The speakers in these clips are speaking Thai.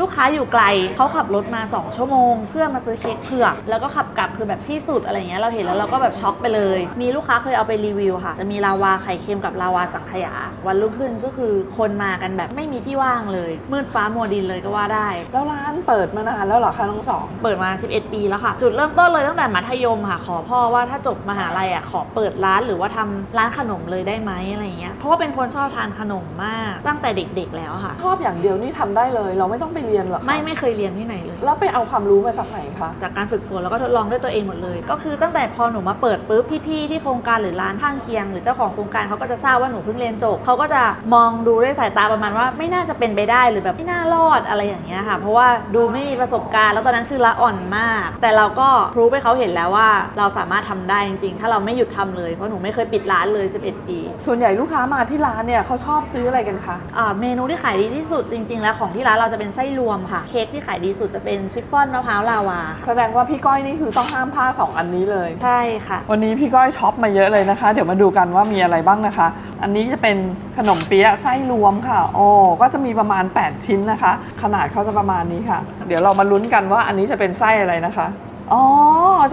ลูกค้าอยู่ไกลเขาขับรถมา 2 ชั่วโมง เพื่อมาซื้อเค้กเผือกแล้วก็ขับกลับคือแบบที่สุดอะไรเงี้ยเราเห็นแล้วเราก็แบบช็อกไปเลย มีลูกค้าเคยเอาไปรีวิวค่ะ จะมีลาวาไข่เค็มกับลาวาสังขยา วันรุ่งขึ้นก็คือคนมากันแบบไม่มีที่ว่างเลย มืดฟ้ามัวดินเลยก็ว่าได้ แล้วร้านเปิดมานานแล้วเหรอคะน้องสอง เปิดมา 11 ปีแล้วค่ะ จุดเริ่มต้นเลยตั้งแต่มัธยมค่ะ ขอพ่อว่าถ้าจบมหาลัยอะขอเปิดร้านหรือว่าทำร้านขนมเลยได้ไหมอะไรเงี้ยเพราะว่าเป็นคนชอบทานขนมมากตั้งแต่เด็ก ๆ แล้วค่ะชอบอย่างเดียวนี่ทำได้เลย เราไม่ต้องไปเรียนเหรอคะไม่ไม่เคยเรียนที่ไหนเลย แล้วไปเอาความรู้มาจากไหนคะ จากการฝึกฝนแล้วก็ทดลองด้วยตัวเองหมดเลย ก็คือตั้งแต่พอหนูมาเปิดปุ๊บพี่ๆที่โครงการหรือร้านข้างเคียง หรือเจ้าของโครงการเขาก็จะทราบว่าหนูเพิ่งเรียนจบเขาก็จะมองดูด้วยสายตาประมาณว่า ไม่น่าจะเป็นไปได้หรือแบบไม่น่ารอดอะไรอย่างเงี้ยค่ะเพราะว่าดูไม่มีประสบการณ์แล้วตอนนั้นคือละอ่อนมาก แต่เราก็พรูฟให้เขาเห็นแล้วว่าเราสามารถทำได้จริงๆ ถ้าเราไม่หยุดทำเลยเพราะหนูไม่เคยปิดร้านเลย 11 ปี ส่วนใหญ่ลูกค้ามาที่ร้านเนี่ยเขาชอบซื้ออะไรกันคะอ่าเมนูที่ขายดีที่สุดจริง ๆ แล้วของที่ร้านเราจะเป็นไส้รวมค่ะ เค้กที่ขายดีสุดจะเป็นชิฟฟ่อนมะพร้าวลาวาค่ะแสดงว่าพี่ก้อยนี่คือต้องห้ามพลาดสองอันนี้เลย ใช่ค่ะ วันนี้พี่ก้อยช็อปมาเยอะเลยนะคะ เดี๋ยวมาดูกันว่ามีอะไรบ้างนะคะ อันนี้จะเป็นขนมเปี๊ยะไส้รวมค่ะ โอ้ก็จะมีประมาณ 8 ชิ้นนะคะ ขนาดเขาจะประมาณนี้ค่ะ เดี๋ยวเรามาลุ้นกันว่าอันนี้จะเป็นไส้อะไรนะคะ อ๋อ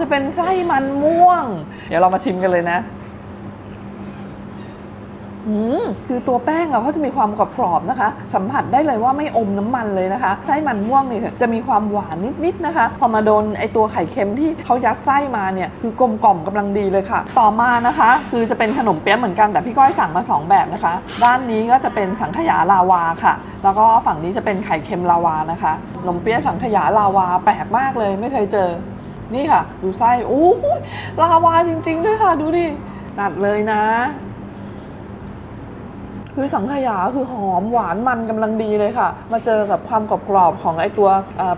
จะเป็นไส้มันม่วง เดี๋ยวเรามาชิมกันเลยนะอืม คือตัวแป้งอะเขาจะมีความกรอบๆนะคะ สัมผัสได้เลยว่าไม่อมน้ำมันเลยนะคะไส้มันม่วงเนี่ยจะมีความหวานนิดๆนะคะ พอมาโดนไอตัวไข่เค็มที่เขายัดไส้มาเนี่ยคือกลมกล่อมกำลังดีเลยค่ะ ต่อมานะคะ คือจะเป็นขนมเปี๊ยะเหมือนกันแต่พี่ก้อยสั่งมา 2 แบบนะคะ ด้านนี้ก็จะเป็นสังขยาลาวาค่ะ แล้วก็ฝั่งนี้จะเป็นไข่เค็มลาวานะคะขนมเปี๊ยะสังขยาลาวาแปลกมากเลยไม่เคยเจอ นี่ค่ะ ดูไส้โอ้ลาวาจริง ๆ ด้วยค่ะ ดูดิจัดเลยนะ คือสังขยาคือหอมหวานมันกำลังดีเลยค่ะ มาเจอกับความกรอบๆของไอตัว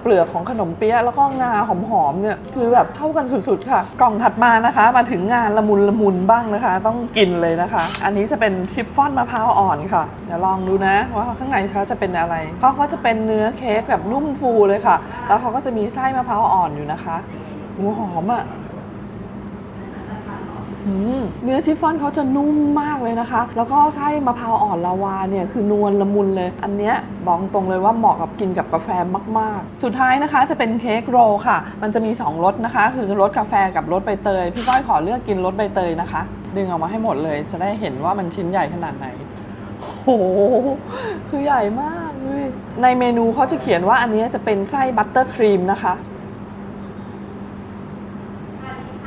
เปลือกของขนมเปี๊ยะแล้วก็งาหอมๆเนี่ยคือแบบเข้ากันสุดๆค่ะ กล่องถัดมานะคะ มาถึงงานละมุนละมุนบ้างนะคะ ต้องกินเลยนะคะ อันนี้จะเป็นชิฟฟ่อนมะพร้าวอ่อนค่ะเดี๋ยวลองดูนะ ว่าข้างในเขาจะเป็นอะไรเขาก็จะเป็นเนื้อเค้กแบบนุ่มฟูเลยค่ะ แล้วเขาก็จะมีไส้มะพร้าวอ่อนอยู่นะคะหัวหอมอะ เนื้อชิฟฟ่อนเขาจะนุ่มมากเลยนะคะ แล้วก็ไส้มะพร้าวอ่อนลาวาเนี่ยคือนวลละมุนเลย อันเนี้ยบอกตรงเลยว่าเหมาะกับกินกับกาแฟมาก ๆ สุดท้ายนะคะจะเป็นเค้กโรลค่ะ มันจะมี 2รสนะคะ คือรสกาแฟกับรสใบเตย พี่ก้อยขอเลือกกินรสใบเตยนะคะ ดึงออกมาให้หมดเลย จะได้เห็นว่ามันชิ้นใหญ่ขนาดไหนโอ้โหคือใหญ่มากเลยในเมนูเขาจะเขียนว่าอันนี้จะเป็นไส้บัตเตอร์ครีมนะคะ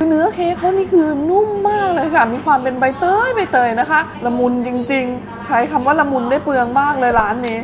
เนื้อเค้กเขานี่คือนุ่มมากเลยค่ะ มีความเป็นใบเตยใบเตยนะคะ ละมุนจริงๆ ใช้คำว่าละมุนได้เปลืองมากเลยร้านนี้